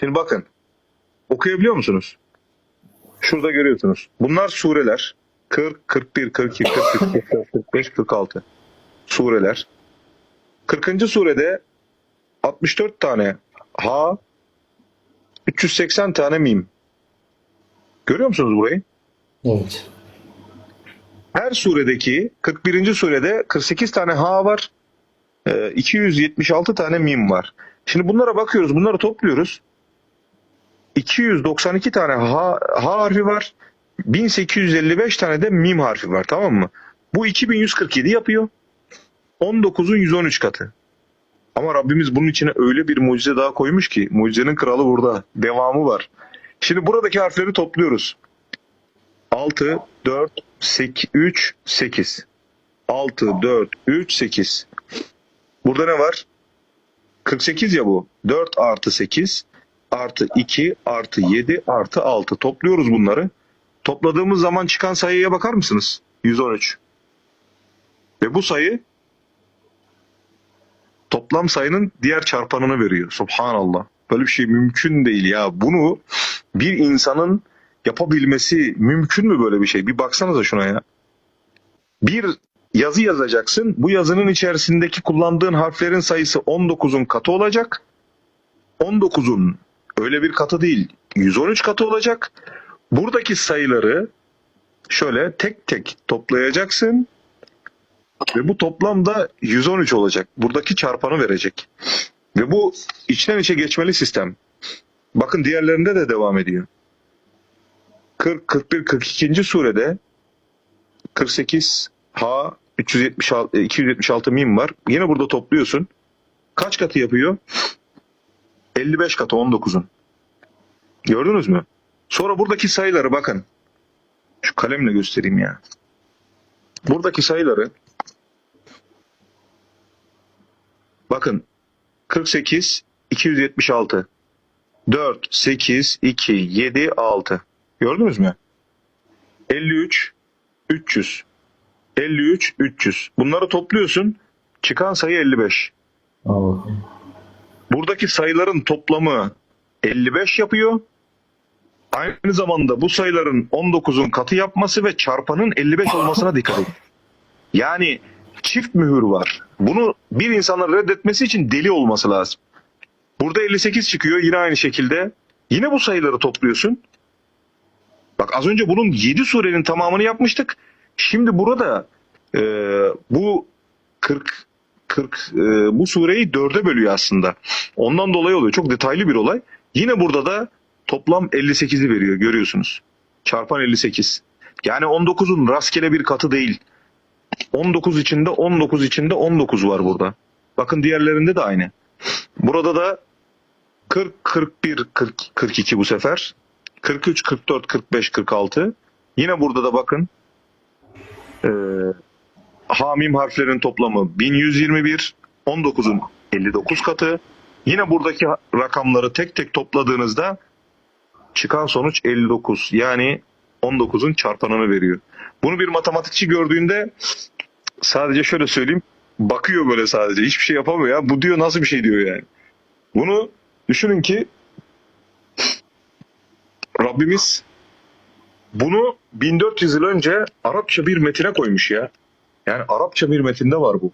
Şimdi bakın. Okuyabiliyor musunuz? Şurada görüyorsunuz. Bunlar sureler. 40, 41, 42, 43, 44, 45, 46. Sureler. 40. surede 64 tane ha, 380 tane mim. Görüyor musunuz burayı? Evet. Her suredeki 41. surede 48 tane ha var. e, 276 tane mim var. Şimdi bunlara bakıyoruz. Bunları topluyoruz. 292 tane ha, ha harfi var. 1855 tane de mim harfi var. Tamam mı? Bu 2147 yapıyor. 19'un 113 katı. Ama Rabbimiz bunun içine öyle bir mucize daha koymuş ki mucizenin kralı burada. Devamı var. Şimdi buradaki harfleri topluyoruz. 6, 4, 8, 3, 8. 6, 4, 3, 8. Burada ne var? 48 ya bu. 4 artı 8 artı 2 artı 7 artı 6. Topluyoruz bunları. Topladığımız zaman çıkan sayıya bakar mısınız? 113. Ve bu sayı toplam sayının diğer çarpanını veriyor. Subhanallah. Böyle bir şey mümkün değil ya. Bunu bir insanın yapabilmesi mümkün mü böyle bir şey? Bir baksanıza şuna ya. Bir yazı yazacaksın. Bu yazının içerisindeki kullandığın harflerin sayısı 19'un katı olacak. 19'un öyle bir katı değil. 113 katı olacak. Buradaki sayıları şöyle tek tek toplayacaksın. Ve bu toplamda 113 olacak. Buradaki çarpanı verecek. Ve bu içten içe geçmeli sistem. Bakın diğerlerinde de devam ediyor. 40, 41, 42. surede 48 ha 376, 276 mim var. Yine burada topluyorsun. Kaç katı yapıyor? 55 katı 19'un. Gördünüz mü? Sonra buradaki sayıları bakın. Şu kalemle göstereyim ya. Buradaki sayıları bakın 48 276 4 8 2 7 6 Gördünüz mü? 53 300 53 300 Bunları topluyorsun. Çıkan sayı 55. Allah'ım. Buradaki sayıların toplamı 55 yapıyor. Aynı zamanda bu sayıların 19'un katı yapması ve çarpanın 55 olmasına dikkat edin. Yani çift mühür var. Bunu bir insanın reddetmesi için deli olması lazım. Burada 58 çıkıyor yine aynı şekilde. Yine bu sayıları topluyorsun. Bak az önce bunun 7 surenin tamamını yapmıştık. Şimdi burada e, bu 40 40 e, bu sureyi dörde bölüyor aslında. Ondan dolayı oluyor. Çok detaylı bir olay. Yine burada da toplam 58'i veriyor görüyorsunuz. Çarpan 58. Yani 19'un rastgele bir katı değil. 19 içinde 19 içinde 19 var burada. Bakın diğerlerinde de aynı. Burada da 40, 41, 40, 42 bu sefer. 43, 44, 45, 46. Yine burada da bakın. Ee, hamim harflerin toplamı 1121, 19'un 59 katı. Yine buradaki rakamları tek tek topladığınızda çıkan sonuç 59. Yani 19'un çarpanını veriyor. Bunu bir matematikçi gördüğünde sadece şöyle söyleyeyim. Bakıyor böyle sadece. Hiçbir şey yapamıyor ya. Bu diyor nasıl bir şey diyor yani. Bunu düşünün ki Rabbimiz bunu 1400 yıl önce Arapça bir metine koymuş ya. Yani Arapça bir metinde var bu.